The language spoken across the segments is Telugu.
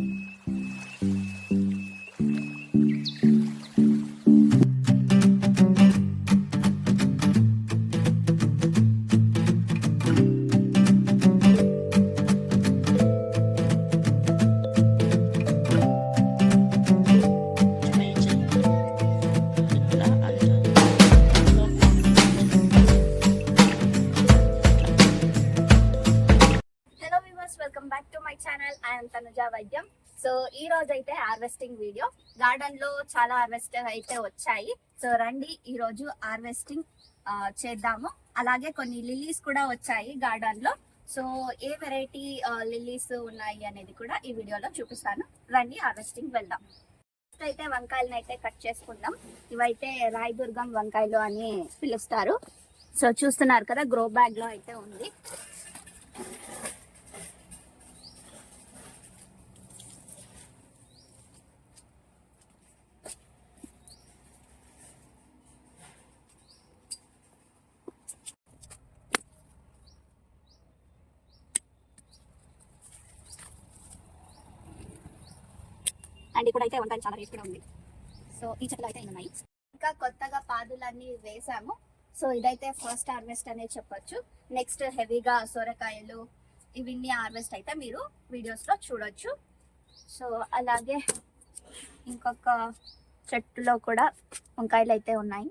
Mm-hmm. ఛానల్ ఐఎమ్ తనుజా వైద్యం. సో ఈ రోజు అయితే హార్వెస్టింగ్ వీడియో. గార్డెన్లో చాలా హార్వెస్ట్ అయితే వచ్చాయి. సో రండి ఈ రోజు హార్వెస్టింగ్ చేద్దాము. అలాగే కొన్ని లిల్లీస్ కూడా వచ్చాయి గార్డెన్లో సో ఏ వెరైటీ లిల్లీస్ ఉన్నాయి అనేది కూడా ఈ వీడియోలో చూపిస్తాను. రండి హార్వెస్టింగ్ వెళ్దాం. ఫస్ట్ అయితే వంకాయలను అయితే కట్ చేసుకుందాం. ఇవైతే రాయదుర్గం వంకాయలు అని పిలుస్తారు. సో చూస్తున్నారు కదా గ్రో బ్యాగ్లో అయితే ఉంది. అండ్ ఇక్కడ అయితే వంకాయలు చాలా రేట్ కూడా ఉంది. సో ఈ చెట్లు అయితే ఉన్నాయి. ఇంకా కొత్తగా పాదులన్నీ వేసాము. సో ఇదైతే ఫస్ట్ హార్వెస్ట్ అనేది చెప్పొచ్చు. నెక్స్ట్ హెవీగా సొరకాయలు ఇవన్నీ హార్వెస్ట్ అయితే మీరు వీడియోస్లో చూడొచ్చు. సో అలాగే ఇంకొక చెట్టులో కూడా వంకాయలు అయితే ఉన్నాయి.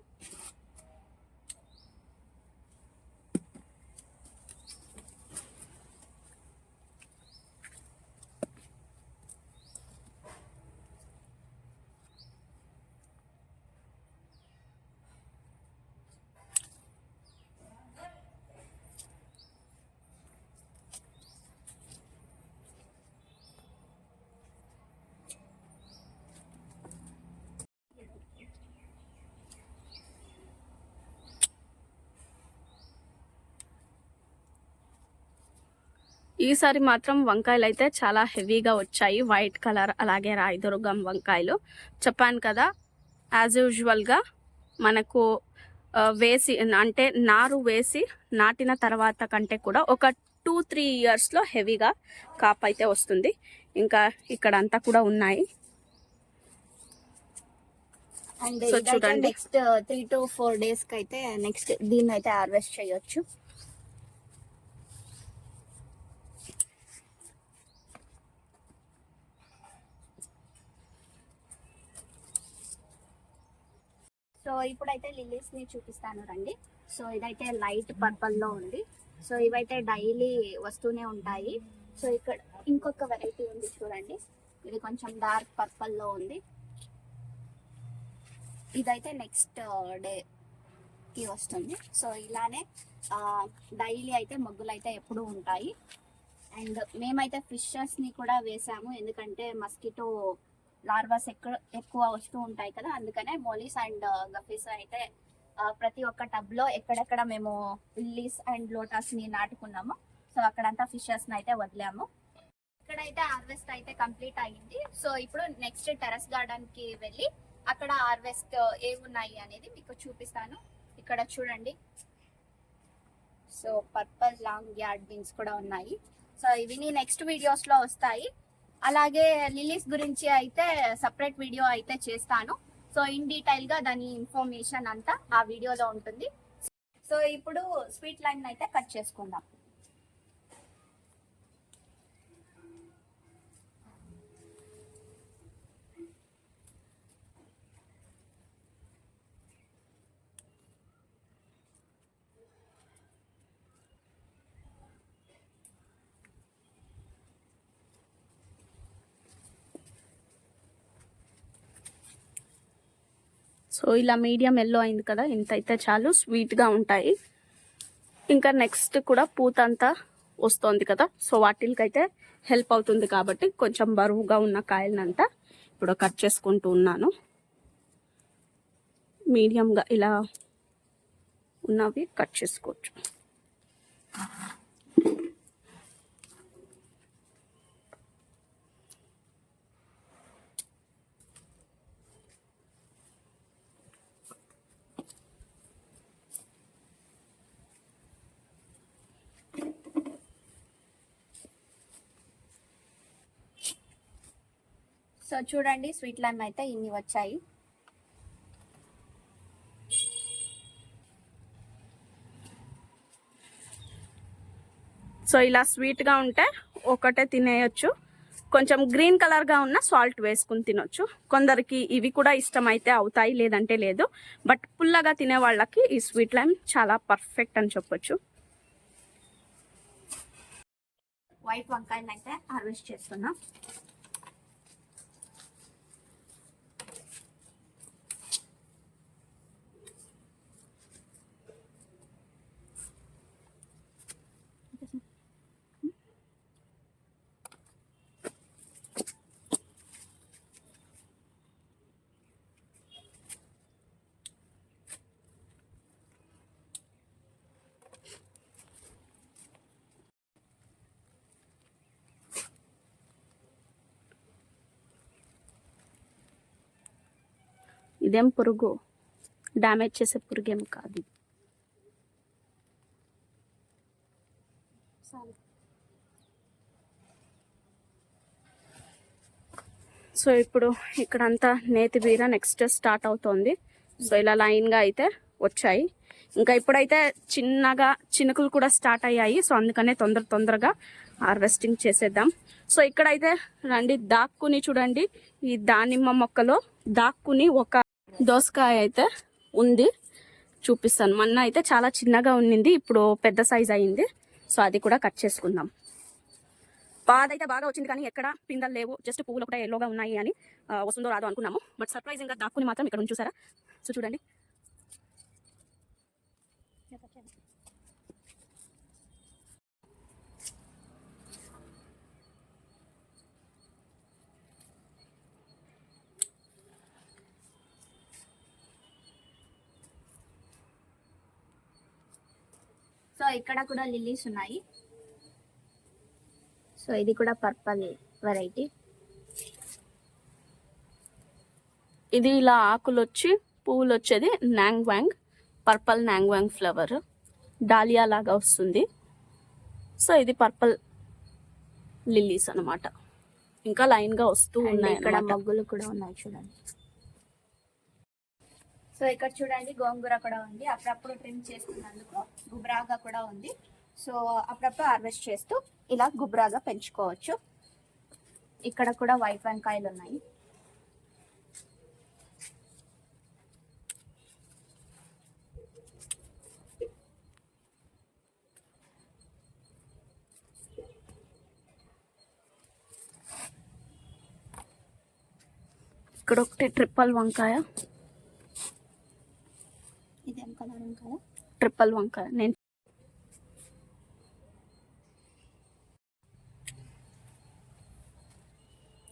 ఈసారి మాత్రం వంకాయలు అయితే చాలా హెవీగా వచ్చాయి. వైట్ కలర్ అలాగే రాయదుర్గం వంకాయలు. చెప్పాను కదా యాజ్ యూజువల్గా మనకు వేసి అంటే నారు వేసి నాటిన తర్వాత కంటే కూడా ఒక టూ త్రీ ఇయర్స్లో హెవీగా కాప్ అయితే వస్తుంది. ఇంకా ఇక్కడ అంతా కూడా ఉన్నాయి. అండ్ చూడండి. నెక్స్ట్ త్రీ టు ఫోర్ డేస్కి అయితే నెక్స్ట్ దీన్ని అయితే హార్వెస్ట్ చేయొచ్చు. సో ఇప్పుడైతే లిల్లీస్ని చూపిస్తాను రండి. సో ఇదైతే లైట్ పర్పల్లో ఉంది. సో ఇవైతే డైలీ వస్తూనే ఉంటాయి. సో ఇక్కడ ఇంకొక వెరైటీ ఉంది చూడండి. ఇది కొంచెం డార్క్ పర్పల్లో ఉంది. ఇదైతే నెక్స్ట్ డే uh, కి వస్తుంది. సో ఇలానే uh, డైలీ అయితే మొగ్గులు అయితే ఎప్పుడూ ఉంటాయి. అండ్ మేమైతే ఫిషెస్ని కూడా వేసాము. ఎందుకంటే మస్కిటో లార్వాస్ ఎక్కువ ఎక్కువ వస్తూ ఉంటాయి కదా అందుకనే మోలీస్ అండ్ uh, గఫీస్ అయితే uh, ప్రతి ఒక్క టబ్లో ఎక్కడెక్కడ మేము లిల్లీస్ అండ్ లోటస్ని నాటుకున్నాము సో అక్కడంతా ఫిషెస్ని అయితే వదిలాము. ఇక్కడైతే హార్వెస్ట్ అయితే కంప్లీట్ అయ్యింది సో ఇప్పుడు నెక్స్ట్ టెరస్ గార్డెన్కి వెళ్ళి అక్కడ హార్వెస్ట్ uh, ఏమున్నాయి అనేది మీకు చూపిస్తాను. ఇక్కడ చూడండి. So purple long yard beans కూడా ఉన్నాయి. సో ఇవి నెక్స్ట్ వీడియోస్లో వస్తాయి. అలాగే లిలీస్ గురించి అయితే సపరేట్ వీడియో అయితే చేస్తాను. సో ఇన్ డీటెయిల్గా దాని ఇన్ఫర్మేషన్ అంతా ఆ వీడియోలో ఉంటుంది. సో ఇప్పుడు స్వీట్ లైన్ అయితే కట్ చేసుకుందాం. సో ఇలా మీడియం ఎల్లో అయింది కదా ఇంత అయితే చాలు స్వీట్గా ఉంటాయి. ఇంకా నెక్స్ట్ కూడా పూత అంతా వస్తుంది కదా సో వాటికైతే హెల్ప్ అవుతుంది కాబట్టి కొంచెం బరువుగా ఉన్న కాయలనంతా ఇప్పుడు కట్ చేసుకుంటూ ఉన్నాను. మీడియంగా ఇలా ఉన్నవి కట్ చేసుకోవచ్చు. సో చూడండి స్వీట్ లైమ్ అయితే ఇన్ని వచ్చాయి. సో ఇలా స్వీట్గా ఉంటే ఒకటే తినేయొచ్చు. కొంచెం గ్రీన్ కలర్గా ఉన్న సాల్ట్ వేసుకుని తినొచ్చు. కొందరికి ఇవి కూడా ఇష్టమైతే అవుతాయి లేదంటే లేదు. బట్ పుల్లగా తినే వాళ్ళకి ఈ స్వీట్ లైమ్ చాలా పర్ఫెక్ట్ అని చెప్పొచ్చు. వైట్ వంకాయలు అయితే హార్వెస్ట్ చేస్తున్నాం. ఇదేం పురుగు? డ్యామేజ్ చేసే పురుగు ఏం కాదు. సో ఇప్పుడు ఇక్కడంతా నేతి బీర నెక్స్ట్ స్టార్ట్ అవుతోంది. సో ఇలా లైన్గా అయితే వచ్చాయి. ఇంకా ఇప్పుడైతే చిన్నగా చినుకులు కూడా స్టార్ట్ అయ్యాయి. సో అందుకనే తొందర తొందరగా హార్వెస్టింగ్ చేసేద్దాం. సో ఇక్కడైతే రండి దాక్కుని చూడండి. ఈ దానిమ్మ మొక్కలో దాక్కుని ఒక దోసకాయ అయితే ఉంది. చూపిస్తాను. మొన్న అయితే చాలా చిన్నగా ఉన్నింది. ఇప్పుడు పెద్ద సైజ్ అయింది. సో అది కూడా కట్ చేసుకుందాం. బాధ అయితే బాగా వచ్చింది కానీ ఎక్కడ పిందలు లేవు. జస్ట్ పువ్వులు కూడా ఎల్లోగా ఉన్నాయి అని వస్తుందో రాదో అనుకున్నాము. బట్ సర్ప్రైజింగ్గా దాక్కుని మాత్రం ఇక్కడ ఉంచుసారా చూసారా? సో చూడండి. సో ఇక్కడ కూడా లిల్లీస్ ఉన్నాయి. సో ఇది కూడా పర్పల్ వెరైటీ. ఇది ఇలా ఆకులు వచ్చి పువ్వులు వచ్చేది నాంగ్ వాంగ్ పర్పల్ నాంగ్ వాంగ్ ఫ్లవర్. డాలియా లాగా వస్తుంది. సో ఇది పర్పల్ లిల్లీస్ అన్నమాట. ఇంకా లైన్గా వస్తూ ఉన్నాయి ఇక్కడ. మగ్గులు కూడా ఉన్నాయి చూడండి. సో ఇక్కడ చూడండి గోంగూర కూడా ఉంది. అప్పుడప్పుడు ట్రిమ్ చేసుకున్నందుకు గుబ్రాగా కూడా ఉంది. సో అప్పుడప్పుడు హార్వెస్ట్ చేస్తూ ఇలా గుబ్రాగా పెంచుకోవచ్చు. ఇక్కడ కూడా వైట్ వంకాయలు ఉన్నాయి. ఇక్కడ ఒకటి ట్రిపుల్ వంకాయ. ఇదేం కలర్ వంకాయ ట్రిపుల్ వంకాయ నేను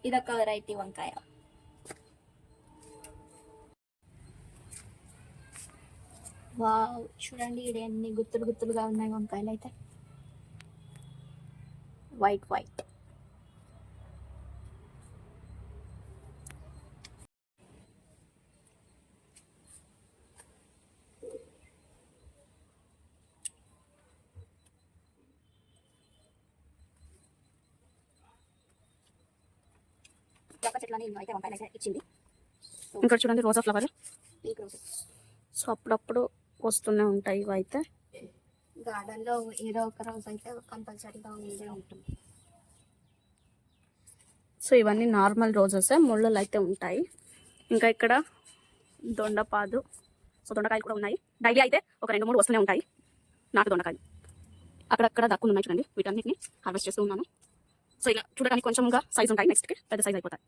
ఇదొక వెరైటీ వంకాయ. వావ్ చూడండి ఇది ఎన్ని గుత్తులు గుత్తులుగా ఉన్నాయి వంకాయలు అయితే వైట్ వైట్. చెట్లని అయితే వంకాయలు అయితే ఇచ్చింది. ఇక్కడ చూడండి రోజా ఫ్లవర్. సో అప్పుడప్పుడు వస్తూనే ఉంటాయి ఇవి అయితే. గార్డెన్లో ఏదో ఒక రోజు అయితే కంపల్సరీగా ఉండే ఉంటుంది. సో ఇవన్నీ నార్మల్ రోజెస్ ముళ్ళలు అయితే ఉంటాయి. ఇంకా ఇక్కడ దొండపాదు. సో దొండకాయలు కూడా ఉన్నాయి. డైలీ అయితే ఒక రెండు మూడు వస్తూనే ఉంటాయి. నాటు దొండకాయలు. అక్కడక్కడ దక్కులు ఉన్నాయి చూడండి. వీటన్నిటిని హార్వెస్ట్ చేస్తూ ఉన్నాను. సో ఇలా చూడడానికి కొంచెంగా సైజ్ ఉంటాయి. నెక్స్ట్కి పెద్ద సైజ్ అయిపోతాయి.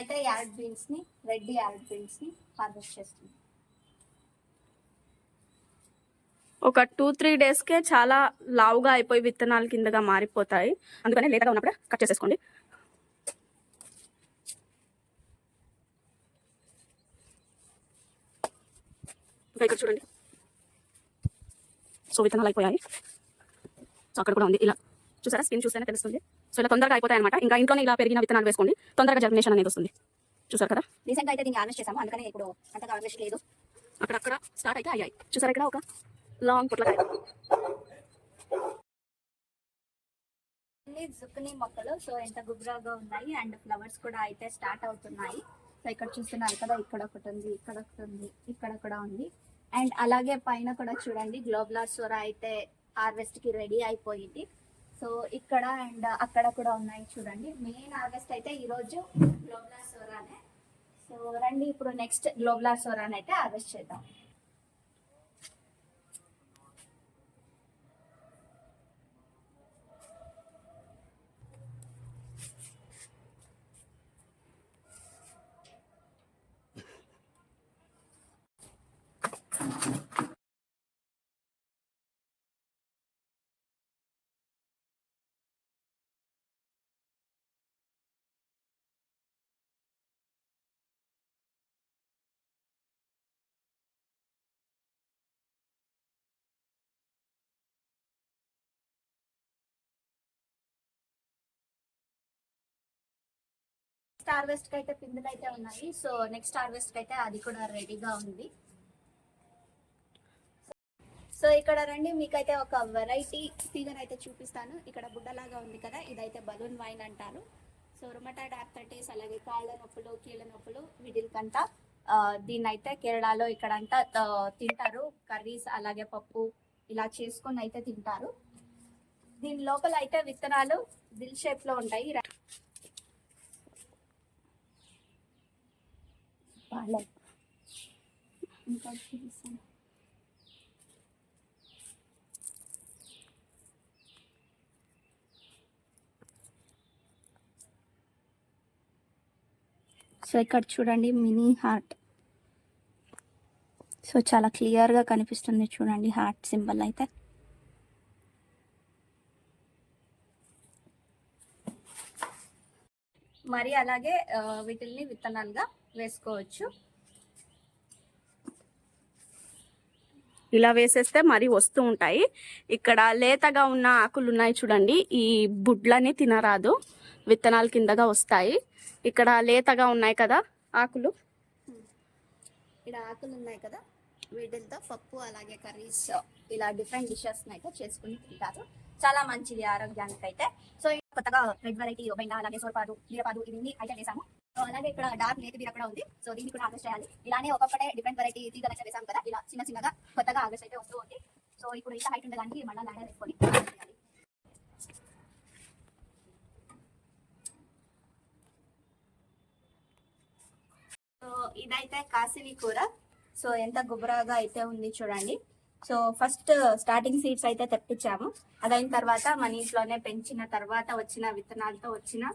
ఇప్పుడైతే యాడ్ బీన్స్ని రెడ్ యాడ్ బీన్స్ని హార్వెస్ట్ చేస్తుంది ఒక టూ త్రీ డేస్కే చాలా లావుగా అయిపోయి విత్తనాలు కిందగా మారిపోతాయి. అందుకని లేతగా ఉన్నప్పుడు కట్ చేసేసుకోండి. ఇక్కడ చూడండి. సో విత్తనాలు అయిపోయాయి. సో అక్కడ కూడా ఉంది. ఇలా. చూసారా? స్కిన్ చూస్తేనే తెలుస్తుంది. సో ఇలా తొందరగా అయిపోతాయి అనమాట ఇంకా ఇంట్లోనే ఇలా పెరిగిన విత్తనాలు వేసుకోండి. తొందరగా జర్మినేషన్ అనేది వస్తుంది. చూసారు కదా? రీసెంట్గా అయితే దీన్ని హార్వెస్ట్ చేసాము అందుకని ఇప్పుడు అంతగా హార్వెస్ట్ లేదు. అక్కడక్కడ స్టార్ట్ అయితే అయ్యాయి. చూసారా ఇక్కడ ఒక లాంగ్ పొట్లకాయ. జుక్కుని మొక్కలు సో ఎంత గుబురాగా ఉన్నాయి అండ్ ఫ్లవర్స్ కూడా అయితే స్టార్ట్ అవుతున్నాయి. సో ఇక్కడ చూస్తున్నారు కదా ఇక్కడ ఒకటి ఉంది ఇక్కడ ఒకటి ఉంది ఇక్కడ కూడా ఉంది. అండ్ అలాగే పైన కూడా చూడండి గ్లోబులర్ సోరా అయితే హార్వెస్ట్కి రెడీ అయిపోయింది. సో ఇక్కడ అండ్ అక్కడ కూడా ఉన్నాయి చూడండి. మెయిన్ హార్వెస్ట్ అయితే ఈరోజు రోజు సోరానే సో రండి ఇప్పుడు నెక్స్ట్ గ్లోబులర్ సోరాన్ అయితే హార్వెస్ట్ చేద్దాం. నెక్స్ట్ హార్వెస్ట్కి అయితే పిందులు అయితే ఉన్నాయి. సో నెక్స్ట్ హార్వెస్ట్కి అయితే అది కూడా రెడీగా ఉంది. సో ఇక్కడ రండి మీకైతే ఒక వెరైటీ ఫిగర్ అయితే చూపిస్తాను. ఇక్కడ బుడ్డలాగా ఉంది కదా ఇదైతే బలూన్ వైన్ అంటారు. సో రుమటాయిడ్ డాక్టర్టీస్ అలాగే కాళ్ళ నొప్పులు కీళ్ళ నొప్పులు వీటికంట దీన్ని అయితే కేరళలో ఇక్కడ అంతా తింటారు. కర్రీస్ అలాగే పప్పు ఇలా చేసుకొని అయితే తింటారు. దీని లోపల అయితే విత్తనాలు దిల్ షేప్లో ఉంటాయి. పాలం ఇంకా చూపిస్తాను. సో ఇక్కడ చూడండి మినీ హార్ట్. సో చాలా క్లియర్గా కనిపిస్తుంది చూడండి హార్ట్ సింబల్ అయితే. మరి అలాగే వీటిల్ని విత్తనాలుగా వేసుకోవచ్చు. ఇలా వేసేస్తే మరి వస్తూ ఉంటాయి. ఇక్కడ లేతగా ఉన్న ఆకులు ఉన్నాయి చూడండి. ఈ బుడ్లని తినరాదు. విత్తనాల కిందగా వస్తాయి. ఇక్కడ లేతగా ఉన్నాయి కదా ఆకులు. ఇక్కడ ఆకులు ఉన్నాయి కదా. వీటితో పప్పు అలాగే కర్రీస్ ఇలా డిఫరెంట్ డిషెస్ అయితే చేసుకుని తింటారు. చాలా మంచిది ఆరోగ్యానికి అయితే సో కొత్తగా రెడ్ వెరైటీ బెండ అలాగే సోరపాదు బీరపాదు ఇవన్నీ అయితే వేసాము సో అలాగే ఇక్కడ డార్క్ నేతి బీర కూడా ఉంది. సో దీన్ని కూడా హార్వెస్ట్ చేయాలి. ఇలానే ఒక్కొక్కటే డిఫరెంట్ వెరైటీ తీగలు అయితే వేసాం కదా. ఇలా చిన్న చిన్నగా కొత్తగా హార్వెస్ట్ అయితే వస్తూ ఉంది. సో ఇప్పుడు ఇంత హైట్ ఉండడానికి మళ్ళీ ల్యాండర్ వేసుకొని సో ఇదైతే కాసివి కూర. సో ఎంత గుబురాగా అయితే ఉంది చూడండి. సో ఫస్ట్ స్టార్టింగ్ సీడ్స్ అయితే తెప్పించాము. అదైన తర్వాత మన ఇంట్లోనే పెంచిన తర్వాత వచ్చిన విత్తనాలతో వచ్చిన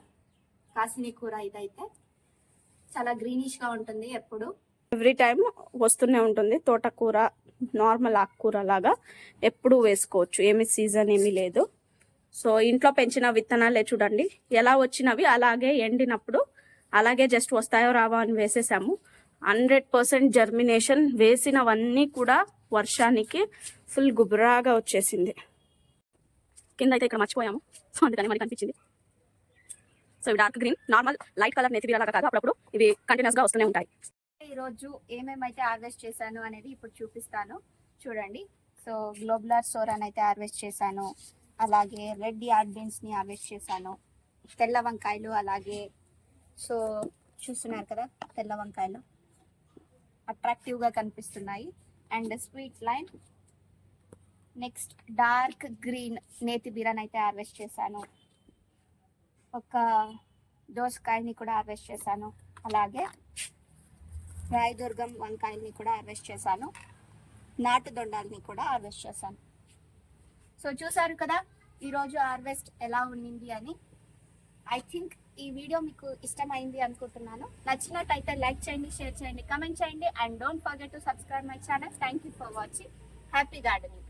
కాసిని కూర ఇదైతే. చాలా గ్రీనిష్గా ఉంటుంది ఎప్పుడు. ఎవ్రీ టైం వస్తూనే ఉంటుంది. తోటకూర నార్మల్ ఆకుకూర లాగా ఎప్పుడు వేసుకోవచ్చు. ఏమి సీజన్ ఏమీ లేదు. సో ఇంట్లో పెంచిన విత్తనాలే చూడండి. ఎలా వచ్చినవి అలాగే ఎండినప్పుడు అలాగే జస్ట్ వస్తాయో రావా అని వేసేసాము. హండ్రెడ్ పర్సెంట్ జర్మినేషన్ వేసినవన్నీ కూడా వర్షానికి ఫుల్ గుబురాగా వచ్చేసింది. కింద అయితే ఇక్కడ మర్చిపోయాము. సో అందుకని మరి కనిపించింది. సో ఇవి dark green normal light colour నెత్తి లాగా కాదు. అప్పుడప్పుడు ఇవి కంటిన్యూస్గా వస్తూనే ఉంటాయి. ఈ రోజు ఏమేమైతే హార్వెస్ట్ చేశాను అనేది ఇప్పుడు చూపిస్తాను. చూడండి. సో గ్లోబులర్ సోరాన్ అయితే హార్వెస్ట్ చేశాను. అలాగే రెడ్ యార్డ్ బీన్స్ని హార్వెస్ట్ చేశాను. తెల్ల వంకాయలు అలాగే సో చూస్తున్నారు కదా తెల్ల వంకాయలు. అట్రాక్టివ్గా కనిపిస్తున్నాయి. And sweet line next dark green నేతి బీరన్ అయితే హార్వెస్ట్ చేశాను. ఒక దోసకాయని కూడా హార్వెస్ట్ చేశాను. అలాగే రాయదుర్గం వంకాయల్ని కూడా హార్వెస్ట్ చేశాను. నాటు దొండాలని కూడా హార్వెస్ట్ చేశాను. సో చూసారు కదా ఈరోజు హార్వెస్ట్ ఎలా ఉండింది అని. ఐ థింక్ ఈ వీడియో మీకు ఇష్టమైంది అనుకుంటున్నాను. నచ్చినట్టయితే లైక్ చేయండి షేర్ చేయండి కమెంట్ చేయండి. And don't forget to subscribe my channel. Thank you for watching. Happy gardening.